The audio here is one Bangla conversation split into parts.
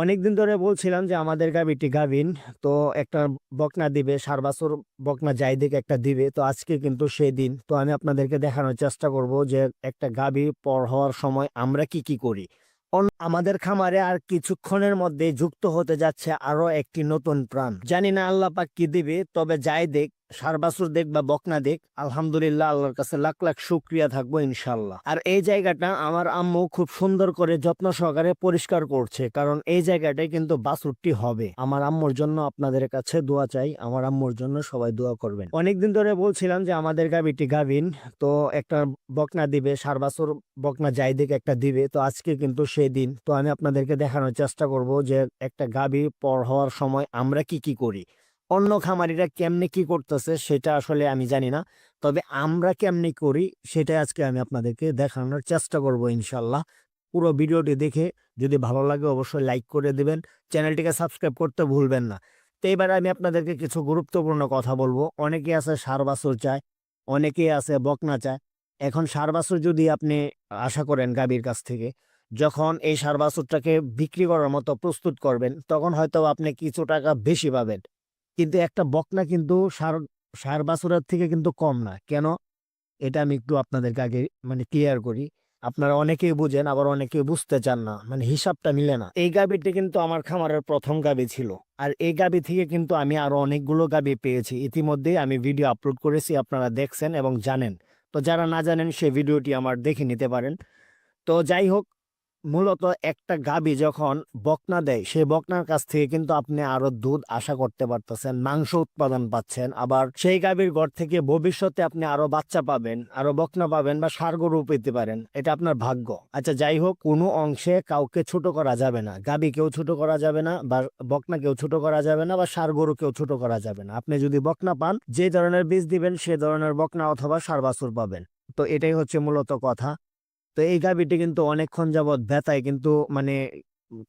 অনেকদিন ধরে বলছিলাম যে আমাদের গাভীটি গাভিন, তো একটা বকনা দিবে, সার বাছুর বকনা যাই দিক একটা দিবে, তো আজকে কিন্তু সেই দিন। তো আমি আপনাদেরকে দেখানোর চেষ্টা করব যে একটা গাভী পর হওয়ার সময় আমরা কি কি করি। আমাদের খামারে আর কিছুক্ষণের মধ্যে যুক্ত হতে যাচ্ছে আরও একটি নতুন প্রাণ। জানি না আল্লাহ পাক কি দিবে, তবে যাই দেখ সার বাছুর দেখ বা বকনা দেখ, আলহামদুলিল্লাহ আল্লাহর কাছে লাখ লাখ শুক্রিয়া থাকব ইনশাল্লাহ আর এই জায়গাটা আমার আম্মু খুব সুন্দর করে যত্ন সহকারে পরিষ্কার করছে, কারণ এই জায়গাটায় কিন্তু বাছুরটি হবে। আমার আম্মুর জন্য আপনাদের কাছে দোয়া চাই, আমার আম্মুর জন্য সবাই দোয়া করবেন। অনেকদিন ধরে বলছিলাম যে আমাদের গাভীটি গাভিন, তো একটা বকনা দিবে, সার বাছুর বকনা যাই দিক একটা দিবে, তো আজকে কিন্তু সেই দিন। তো আমি আপনাদেরকে দেখানোর চেষ্টা করব যে একটা গাভী পর হওয়ার সময় আমরা কি কি করি। অন্য খামারিরা কেমনে কি করতেছে সেটা আসলে আমি জানি না। তবে আমরা কেমনে করি সেটা আজকে আমি আপনাদেরকে দেখানোর চেষ্টা করব ইনশাল্লাহ। পুরো ভিডিওটি দেখে যদি ভালো লাগে অবশ্যই লাইক করে দেবেন, চ্যানেলটিকে সাবস্ক্রাইব করতে ভুলবেন না। তো এবার আমি আপনাদেরকে কিছু গুরুত্বপূর্ণ কথা বলব। অনেকে আছে সার বাছুর চায়, অনেকে আছে বকনা চায়। এখন সার বাছুর যদি আপনি আশা করেন গাভীর কাছ থেকে, যখন এই সার বাছুরটাকে বিক্রি করার মতো প্রস্তুত করবেন, তখন হয়তো আপনি কিছু টাকা বেশি পাবেন। কিন্তু একটা বকনা কিন্তু সার সার বাছুরের থেকে কিন্তু কম না। কেন? এটা আমি একটু আপনাদেরকে আগে মানে ক্লিয়ার করি। আপনারা অনেকেই বুঝেন, আবার অনেকেই বুঝতে চান না। মানে হিসাবটা মিলে না। এই গাবিটি কিন্তু আমার খামারের প্রথম গাবি ছিল। আর এই গাবি থেকে কিন্তু আমি আরও অনেকগুলো গাবি পেয়েছি। ইতিমধ্যেই আমি ভিডিও আপলোড করেছি, আপনারা দেখছেন এবং জানেন। তো যারা না জানেন সেই ভিডিওটি আমার দেখে নিতে পারেন। তো যাই হোক মূলত একটা গাবি যখন বকনা দেয় সেই বকনার কাছ থেকে কিন্তু আপনি আরও দুধ আশা করতে পারতেছেন, মাংস উৎপাদন পাচ্ছেন। আবার সেই গাবির ঘর থেকে ভবিষ্যতে আপনি আরও বাচ্চা পাবেন, আরও বকনা পাবেন বা সার গরু পেতে পারেন। এটা আপনার ভাগ্য। আচ্ছা যাই হোক, কোনো অংশে কাউকে ছোট করা যাবে না। গাবি কেউ ছোট করা যাবে না বা বকনা কেউ ছোট করা যাবে না বা সার গরু কেউ ছোট করা যাবে না। আপনি যদি বকনা পান, যে ধরনের বীজ দিবেন, সে ধরনের বকনা অথবা সার বাছুর পাবেন। তো এটাই হচ্ছে মূলত কথা। তো এই গাবিটি কিন্তু অনেকক্ষণ যাবৎ ব্যথায় কিন্তু মানে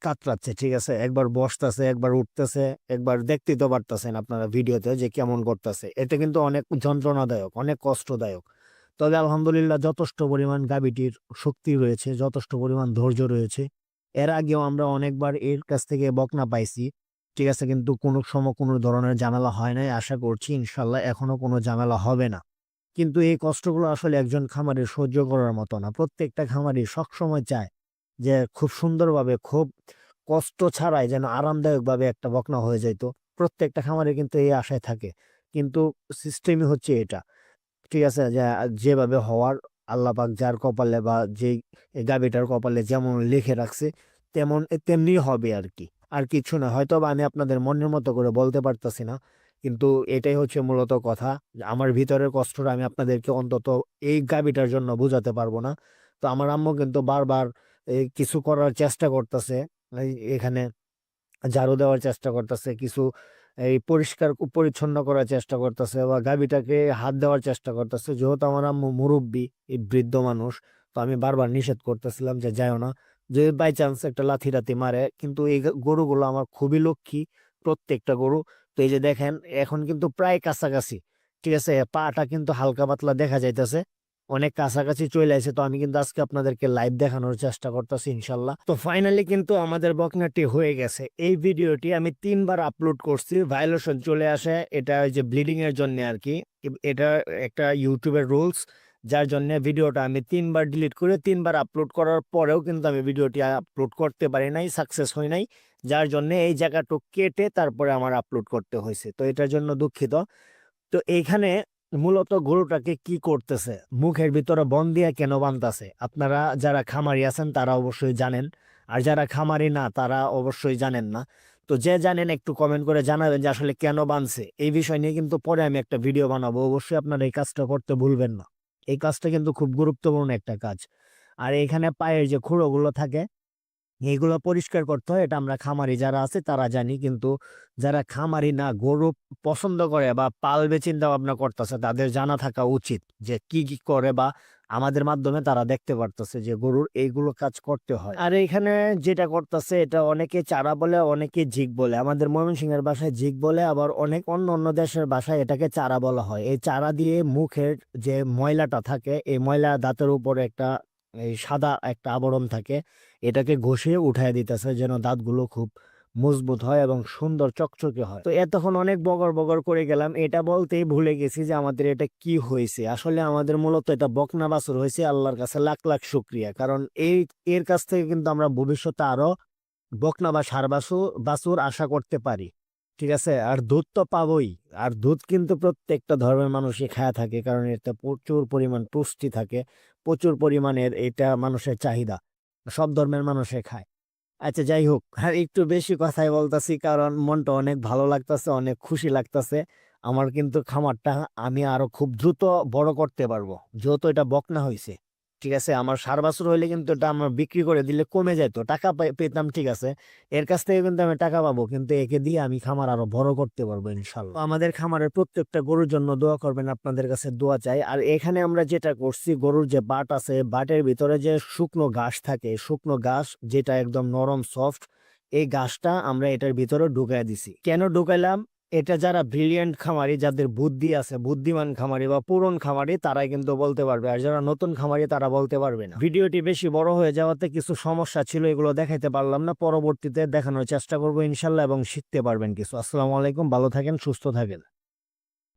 কাতরাচ্ছে, ঠিক আছে? একবার বসতেছে, একবার উঠতেছে, একবার দেখতে তো পারতেছেন আপনারা ভিডিওতে যে কেমন করতেছে। এটা কিন্তু অনেক যন্ত্রণাদায়ক, অনেক কষ্টদায়ক। তবে আলহামদুলিল্লাহ যথেষ্ট পরিমাণ গাবিটির শক্তি রয়েছে, যথেষ্ট পরিমাণ ধৈর্য রয়েছে। এর আগেও আমরা অনেকবার এর কাছ থেকে বকনা পাইছি, ঠিক আছে? কিন্তু কোনো সময় কোনো ধরনের ঝামেলা হয় নাই, আশা করছি ইনশাল্লাহ এখনও কোনো ঝামেলা হবে না। কিন্তু এই কষ্টগুলো আসলে একজন খামারের সহ্য করার মতো না। প্রত্যেকটা খামারি সবসময় চায় যে খুব সুন্দরভাবে, খুব কষ্ট ছাড়াই যেন আরামদায়কভাবে একটা বকনা হয়ে যাইতো প্রত্যেকটা খামারে কিন্তু এই আশায় থাকে। কিন্তু সিস্টেমই হচ্ছে এটা। ঠিক আছে? যেভাবে হওয়ার আল্লাহ পাক যার কপালে বা যে গাবিটার কপালে যেমন লিখে রাখছে, তেমন, তেমনি হবে আর কি। আর কিছু না। হয়তো বা আমি আপনাদের মনের মতো করে বলতে পারতাছি না। কিন্তু এটাই হচ্ছে মূলত কথা। আমার ভিতরের কষ্টটা আমি আপনাদেরকে অন্তত এই গাবিটার জন্য বোঝাতে পারব না। তো আমার আম্মু কিন্তু বারবার কিছু করার চেষ্টা করতেছে এখানে ঝাড়ু দেওয়ার চেষ্টা করতেছে, কিছু এই পরিষ্কার পরিচ্ছন্ন করার চেষ্টা করতেছে বা গাবিটাকে হাত দেওয়ার চেষ্টা করতেছে। যেহেতু আমার আম্মু মুরব্বী, এই বৃদ্ধ মানুষ, তো আমি বারবার নিষেধ করতেছিলাম যে যাইও না। যদি বাই চান্স একটা লাথি টাথি মারে, কিন্তু এই গরুগুলো আমার খুবই লক্ষ্মী, প্রত্যেকটা গরু। তো এই যে দেখেন, এখন কিন্তু প্রায় কাছাকাছি, ঠিক আছে? পাটা কিন্তু হালকা পাতলা দেখা যাইতেছে, অনেক কাছাকাছি চলে আসে তো আমি কিন্তু আজকে আপনাদেরকে লাইভ দেখানোর চেষ্টা করতেছি, ইনশাল্লাহ। তো ফাইনালি কিন্তু আমাদের বকনাটি হয়ে গেছে। এই ভিডিওটি আমি তিনবার আপলোড করছি ভায়োলেশন চলে আসে, এটা ওই যে ব্লিডিং এর জন্য আর কি। এটা একটা ইউটিউবের রুলস যার জন্য ভিডিওটা আমি তিনবার ডিলিট করে তিনবার আপলোড করার পরেও কিন্তু আমি ভিডিওটি আপলোড করতে পারি নাই সাকসেস হয় নাই। যার জন্য এই জায়গাটুকু কেটে তারপরে আমার আপলোড করতে হয়েছে তো এটার জন্য দুঃখিত। তো এইখানে মূলত গরুটাকে কি করতেছে? মুখের ভিতরে বন দিয়া কেন বানতাছে? আপনারা যারা খামারি আছেন তারা অবশ্যই জানেন। আর যারা খামারি না, তারা অবশ্যই জানেন না। তো যে জানেন একটু কমেন্ট করে জানাবেন যে আসলে কেন বানছে? এই বিষয় নিয়ে কিন্তু পরে আমি একটা ভিডিও বানাবো। অবশ্যই আপনারা এই কাজটা করতে ভুলবেন না। এই কাজটা কিন্তু খুব গুরুত্বপূর্ণ একটা কাজ। আর এখানে পায়ের যে খুঁড়োগুলো থাকে এইগুলো পরিষ্কার করতে হয়। এটা আমরা খামারি যারা আছে, তারা জানি। কিন্তু যারা খামারি না, গরু পছন্দ করে বা পালবে চিন্তা ভাবনা করতেছে, তাদের জানা থাকা উচিত যে কি কি করে বা আমাদের মাধ্যমে তারা দেখতে পারতেছে যে গরুর এইগুলো কাজ করতে হয়। আর এখানে যেটা করতেছে, এটা অনেকে চারা বলে, অনেকে ঝিক বলে। আমাদের ময়মনসিংহের ভাষায় ঝিক বলে, আবার অনেক অন্য অন্য দেশের ভাষায় এটাকে চারা বলা হয়। এই চারা দিয়ে মুখের যে ময়লাটা থাকে, এই ময়লা দাঁতের উপরে একটা, এই সাদা একটা আবরণ থাকে, এটাকে ঘষে উঠায় দিতেছে যেন দাঁতগুলো খুব মজবুত হয় এবং সুন্দর চকচকে হয়। তো এতক্ষণ অনেক বগর বগর করে গেলাম, এটা বলতেই ভুলে গেছি যে আমাদের এটা কি হয়েছে। আসলে আমাদের মূলত এটা বকনা বাছুর হয়েছে, আল্লাহর কাছে লাখ লাখ শুক্রিয়া। কারণ এই, এর কাছ থেকে কিন্তু আমরা ভবিষ্যতে আরও বকনা বা সার বাছুর আশা করতে পারি। ঠিক আছে? আর দুধ তো পাবই। আর দুধ কিন্তু প্রত্যেকটা ধর্মের মানুষই খায়া থাকে, কারণ এতে প্রচুর পরিমাণ পুষ্টি থাকে, প্রচুর পরিমাণের এটা মানুষের চাহিদা। সব ধর্মের মানুষে খায়। আচ্ছা যাই হোক আর একটু বেশি কথাই বলতেছি কারণ মনটা অনেক ভালো লাগতেছে, অনেক খুশি লাগতেছে। আমার কিন্তু খামারটা আমি আরও খুব দ্রুত বড় করতে পারব, যেহেতু এটা বকনা হয়েছে ঠিক আছে, আমার সার বছর হইলে কিন্তু এটা আমার বিক্রি করে দিলে কমে যেত টাকা পেতাম ঠিক আছে। এর কাছ থেকে কিন্তু আমি টাকা পাবো, কিন্তু একে দিয়ে আমি খামার আরও বড় করতে পারব ইনশাল্লাহ। আমাদের খামারের প্রত্যেকটা গরুর জন্য দোয়া করবেন, আপনাদের কাছে দোয়া চাই। আর এখানে আমরা যেটা করছি, গরুর যে বাট আছে, বাটের ভিতরে যে শুকনো ঘাস থাকে, শুকনো ঘাস যেটা একদম নরম, সফট, এই গাছটা আমরা এটার ভিতরে ঢুকাই দিছি। কেন ঢুকাইলাম? এটা যারা ব্রিলিয়েন্ট খামারি, যাদের বুদ্ধি আছে, বুদ্ধিমান খামারি বা পুরন খামারি, তারাই কিন্তু বলতে পারবে। আর যারা নতুন খামারি, তারা বলতে পারবে না। ভিডিওটি বেশি বড় হয়ে যাওয়াতে কিছু সমস্যা ছিল, এগুলো দেখাইতে পারলাম না। পরবর্তীতে দেখানোর চেষ্টা করব ইনশাল্লাহ এবং শিখতে পারবেন কিছু। আসসালামু আলাইকুম, ভালো থাকেন, সুস্থ থাকেন।